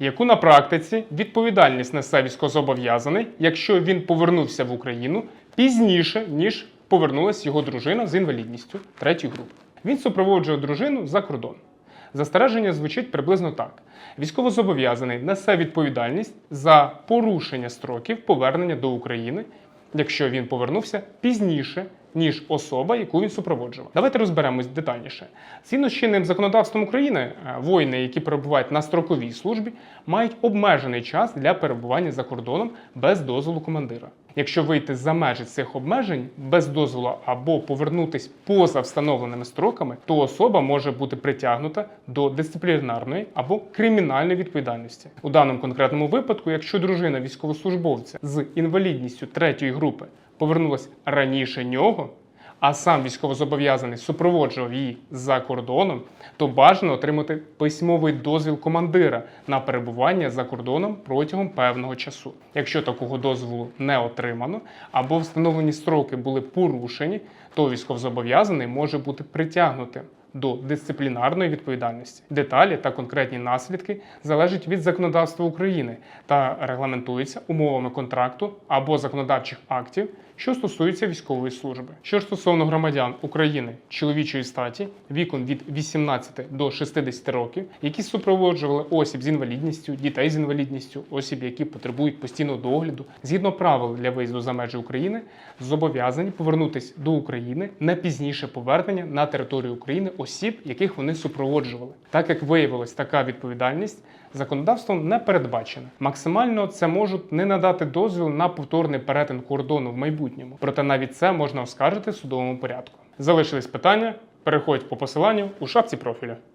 Яку на практиці відповідальність несе військовозобов'язаний, якщо він повернувся в Україну пізніше, ніж повернулась його дружина з інвалідністю третьої групи? Він супроводжує дружину за кордон. Застереження звучить приблизно так: військовозобов'язаний несе відповідальність за порушення строків повернення до України, якщо він повернувся пізніше, ніж особа, яку він супроводжував. Давайте розберемось детальніше. Згідно з чинним законодавством України, е, воїни, які перебувають на строковій службі, мають обмежений час для перебування за кордоном без дозволу командира. Якщо вийти за межі цих обмежень без дозволу або повернутись поза встановленими строками, то особа може бути притягнута до дисциплінарної або кримінальної відповідальності. У даному конкретному випадку, якщо дружина військовослужбовця з інвалідністю третьої групи повернулась раніше нього, а сам військовозобов'язаний супроводжував її за кордоном, то бажано отримати письмовий дозвіл командира на перебування за кордоном протягом певного часу. Якщо такого дозволу не отримано або встановлені строки були порушені, то військовозобов'язаний може бути притягнутим до дисциплінарної відповідальності. Деталі та конкретні наслідки залежать від законодавства України та регламентуються умовами контракту або законодавчих актів, що стосуються військової служби. Що стосовно громадян України чоловічої статі віком від 18 до 60 років, які супроводжували осіб з інвалідністю, дітей з інвалідністю, осіб, які потребують постійного догляду, згідно правил для виїзду за межі України, зобов'язані повернутися до України не пізніше повернення на територію України осіб, яких вони супроводжували. Так як виявилось, така відповідальність законодавством не передбачена. Максимально це можуть не надати дозвіл на повторний перетин кордону в майбутньому. Проте навіть це можна оскаржити в судовому порядку. Залишились питання. Переходь по посиланню у шапці профіля.